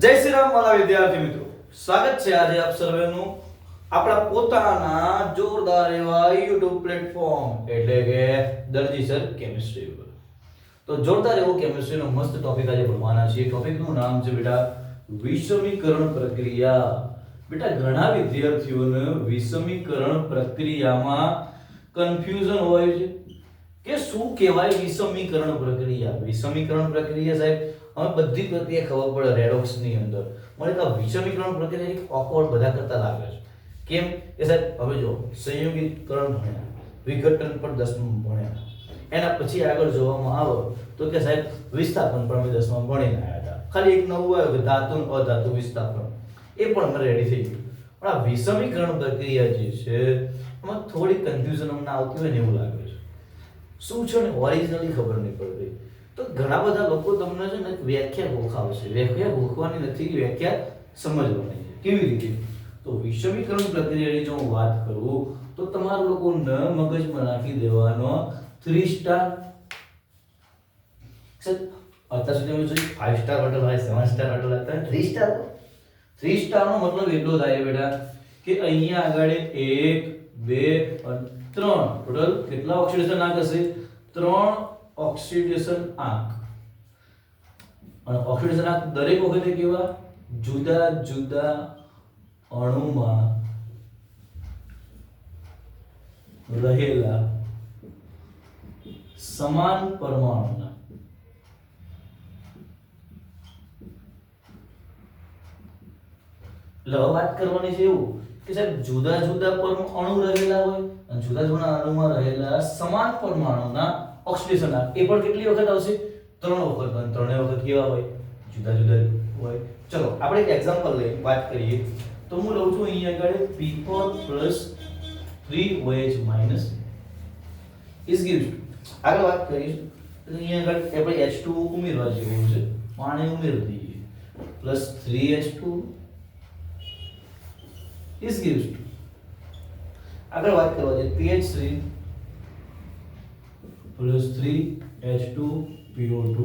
જય શ્રી રામ મારા વિદ્યાર્થી મિત્રો. સ્વાગત છે આજે આપ સર્વેનું આપણા પોતાના જોરદાર એવા YouTube પ્લેટફોર્મ એટલે કે દરજી સર કેમિસ્ટ્રી ઉપર. તો જોરદાર એવો કેમિસ્ટ્રીનો મસ્ત ટોપિક આજે ભણવાના છીએ. ટોપિકનું નામ છે બેટા વિષમીકરણ પ્રક્રિયા. બેટા, ઘણા વિદ્યાર્થીઓને વિષમીકરણ પ્રક્રિયામાં કન્ફ્યુઝન હોય છે. કે શું કહેવાય વિષમીકરણ પ્રક્રિયા? વિષમીકરણ પ્રક્રિયા સાહેબ અમે બધી પ્રક્રિયા ખબર પડે રેડોક્સની અંદર. મને તો વિષમીકરણ પ્રક્રિયા એક ઓકવર્ડ બધા કરતા લાગે છે. કેમ? કે સાહેબ, હવે જો સંયોગીકરણ ભણ્યા, વિઘટન પણ દસમું ભણ્યા. એના પછી આગળ જોવામાં આવે તો કે સાહેબ, વિસ્થાપન પણ અમે દસમા ભણીને આવ્યા હતા. ખાલી એક નવું આવ્યું કે ધાતુ અધાતુ વિસ્થાપન. એ પણ અમે રેડી થઈ ગયું. પણ આ વિષમીકરણ પ્રક્રિયા જે છે, એમાં થોડી કન્ફ્યુઝન અમને આવતી હોય ને એવું લાગે છે. શું છે ને ઓરિજિનલી ખબર નહીં પડતી. તો ઘણા બધા લોકો તમને છે ને વ્યાખ્યા ગોખાવશે વ્યાખ્યા ગોખવાની નથી વ્યાખ્યા સમજવાની છે. કેવી રીતે? તો વિષમીકરણ પ્રક્રિયાની જો હું વાત કરું તો તમારા લોકો ન મગજમાં નાખી દેવાનો થ્રી સ્ટાર અત્યાર સુધી અમે જોયું ફાઈવ સ્ટાર હોટલ હોય સેવન સ્ટાર હોટલ હતા થ્રી સ્ટાર થ્રી સ્ટાર નો મતલબ એટલો થાય બેટા કે અહીંયા આગળ એક બે ત્રણ. ટોટલ કેટલા ઓક્સિડેશન આંક હશે ત્રણ ઓક્સિડેશન આંક. અને ઓક્સિડેશન આંક દરેક વખતે કેવા? જુદા જુદા અણુમાં રહેલા સમાન પરમાણુના એટલે વાત કરવાની છે એવું કે સાહેબ જુદા જુદા પરમાણુ રહેલા હોય અને જુદા જુદા અણુમાં રહેલા સમાન પરમાણુના ઓક્સિડેશન આંક એ પણ કેટલી વખત આવશે? ત્રણ વખત અને ત્રણેય વખત કેવા હોય? જુદા જુદા હોય. ચલો, આપણે એક એક્ઝામ્પલ લઈ, વાત કરીએ. તો હું લઉં છું અહીંયા આગળ P4 3 OH minus is gives આગળ વાત કરીશ અહીંયા આગળ આપણે H2 ઉમેરવા જેવું છે. પાણી ઉમેરી દઈએ. Plus 3H2 two gives to આગળ વાત કરવા જઈએ PH3 plus 3H2 PO2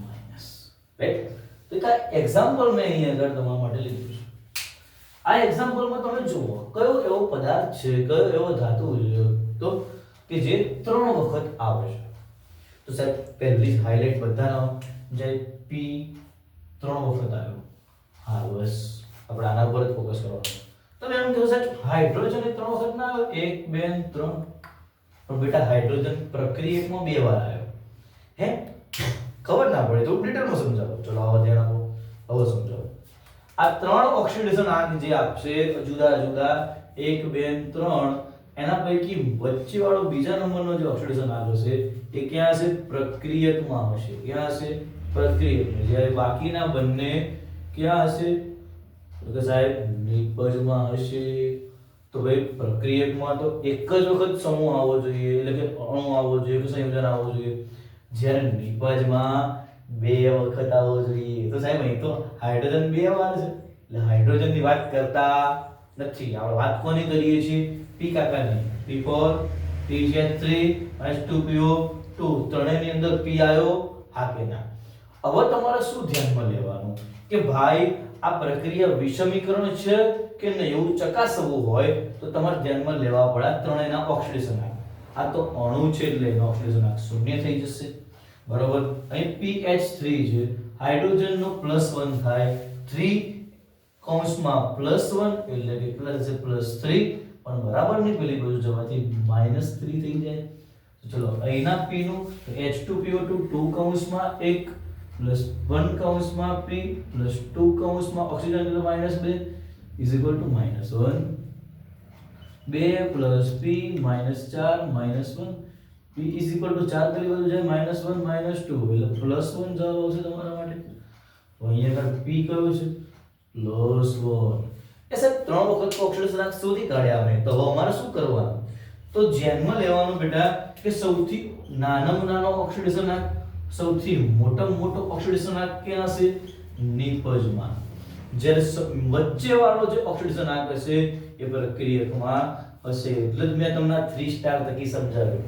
minus. Right તો એક એક્ઝામ્પલ મેં અહીંયા આગળ તમારા માટે લીધું છે. આ એક્ઝામ્પલમાં તમે જુઓ, કયો એવો પદાર્થ છે, કયો એવો ધાતુ તો કે જે ત્રણ વખત આવે છે? તો સાહેબ, પહેલી હાઇલાઇટ બધાનો જે P ત્રણ વખત આવ્યો. હા, બસ. આપણે આના પર જ ફોકસ કરવાનું. તમે એમ કહો સાહેબ હાઇડ્રોજન એ ત્રણ વખત ના આવ્યો એક, બે, ત્રણ. પણ બેટા હાઇડ્રોજન પ્રક્રિયકમાં બે વાર આવ્યો. હે? ખબર ના પડે તો ડિટેલમાં સમજાવો. ચલો, આવો ધ્યાન આપો. હવે સમજાવો. આ ત્રણ ઓક્સિડેશન આંક જે આપશે, જુદા જુદા, એક, બે, ત્રણ, એના પૈકી વચ્ચે વાળો બીજા નંબરનો જે ઓક્સિડેશન આંક હશે એ ક્યાં હશે? પ્રક્રિયકમાં હશે. ક્યાં હશે? પ્રક્રિયકમાં. જ્યારે બાકીના બંને ક્યાં હશે? કે સાહેબ નિપજમાં હશે. તો ભાઈ પ્રક્રિયકમાં તો એક જ વખત સમૂહ આવવો જોઈએ, એટલે કે અણુ આવવો જોઈએ કે સંયોજન આવવું જોઈએ. જ્યારે નિપજમાં બે વખત આવવો જોઈએ, તો સાહેબ અહીં તો હાઇડ્રોજન બે વાર છે. એટલે હાઇડ્રોજનની વાત કરતા નથી. આપણે વાત કોની કરીએ છીએ? પી કાકાની. પી ફોર પી છે three H two P O two ત્રણેયની અંદર પી આવ્યો હા કે ના હવે તમારે શું ધ્યાનમાં લેવાનું? કે ભાઈ આ પ્રક્રિયા વિષમીકરણ છે કે નહીં એવું ચકાસવું હોય, તો તમારે ધ્યાનમાં લેવા પડે ત્રણેયના ઓક્સિડેશન આ તો અણુ છે એટલે એનો ઓક્સિડેશન શૂન્ય થઈ જશે. બરોબર? અહીં PH3 છે. હાઇડ્રોજનનો પ્લસ વન થાય. થ્રી કૌંસમાં પ્લસ વન એટલે કે પ્લસ પ્લસ થ્રી પણ બરાબરની પેલી બાજુ જવાથી માઇનસ થ્રી થઈ જાય. ચલો અહીંના પી નું H2PO2 2 કૌંસમાં 1 પ્લસ વન કૌંસમાં પી, પ્લસ ટુ કૌંસમાં ઓક્સિજન એટલે માઇનસ બે, is equal to minus one. બે પ્લસ પી, માઇનસ ચાર, minus one. P is equal to ચાર તરી બધું જાય માઇનસ વન, માઇનસ ટુ. એટલે પ્લસ વન જવાબ આવશે તમારા માટે. અહીંયા આગળ પી કયો છે? Plus one. એ સાહેબ, ત્રણ વખત ઓક્સિજન આંક શોધી કાઢ્યા અમે. તો હવે અમારે શું કરવાનું? તો ધ્યાનમાં લેવાનું બેટા કે સૌથી નાનામાં નાનો ઓક્સિડેશન સૌથી મોટામાં મોટો ઓક્સિડેશન આંક ક્યાં હશે? નિપજમાં. જ્યારે વચ્ચે વાળો જે ઓક્સિડેશન આંક હશે, એ પ્રક્રિયકમાં હશે. એટલે જ મેં તમને થ્રી સ્ટાર તકી સમજાવ્યું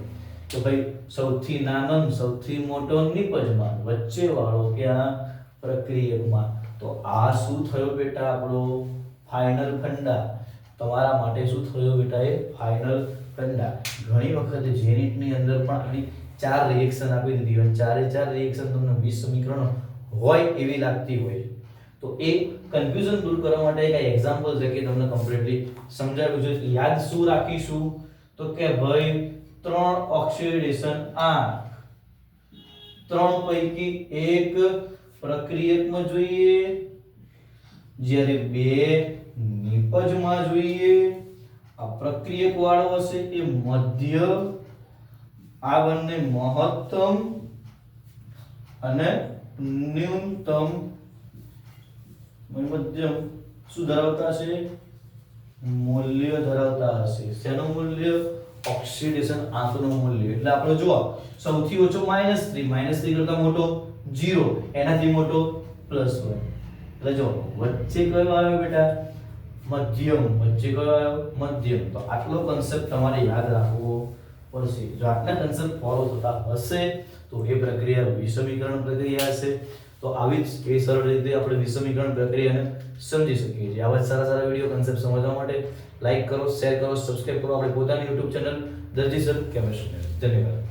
કે ભાઈ, સૌથી નાનો સૌથી મોટો નિપજમાં, વચ્ચે વાળો ક્યાં? પ્રક્રિયકમાં. તો આ શું થયો બેટા આપણો ફાઇનલ ફંડા તમારા માટે શું થયો બેટા એ ફાઇનલ ફંડા ઘણી વખત જે અંદર પણ આવી ચાર રિએક્શન આપી દીધી હોય. ચારે ચાર રિએક્શન તમને વીસ સમીકરણો હોય એવી લાગતી હોય. તો એ કન્ફ્યુઝન દૂર કરવા માટે એક એક્ઝામ્પલ છે કે તમને કમ્પ્લીટલી સમજાવ્યું છે. યાદ શું રાખીશું? તો કે ભાઈ, ત્રણ ઓક્સિડેશન આંક ત્રણ પૈકી એક પ્રક્રિયકમાં જોઈએ. જ્યારે બે નિપજમાં જોઈએ. આ પ્રક્રિયક વાળો હશે એ મધ્ય આ બંને મહત્તમ અને ન્યૂનતમ મધ્યમ શું ધરાવતા હશે? મૂલ્ય ધરાવતા હશે. શેનું મૂલ્ય? ઓક્સિડેશન આંકનું મૂલ્ય. એટલે આપણે જુઓ, સૌથી ઓછો માઇનસ થ્રી માઇનસ થ્રી કરતા મોટો જીરો એનાથી મોટો પ્લસ વન એટલે જો વચ્ચે કયો આવ્યો બેટા? મધ્યમ. વચ્ચે કયો આવ્યો? મધ્યમ. તો આટલો કન્સેપ્ટ તમારે યાદ રાખવો પડશે. જો આટલા કન્સેપ્ટ ફોલો થતા હશે, તો એ પ્રક્રિયા વિષમીકરણ પ્રક્રિયા હશે. તો આવી જ એ સરળ રીતે આપણે વિષમીકરણ પ્રક્રિયાને સમજી શકીએ છીએ. આવા સારા સારા વીડિયો કન્સેપ્ટ સમજવા માટે લાઈક કરો શેર કરો સબસ્ક્રાઇબ કરો. આપણે પોતાની YouTube channel Darji sir chemistry. ધન્યવાદ.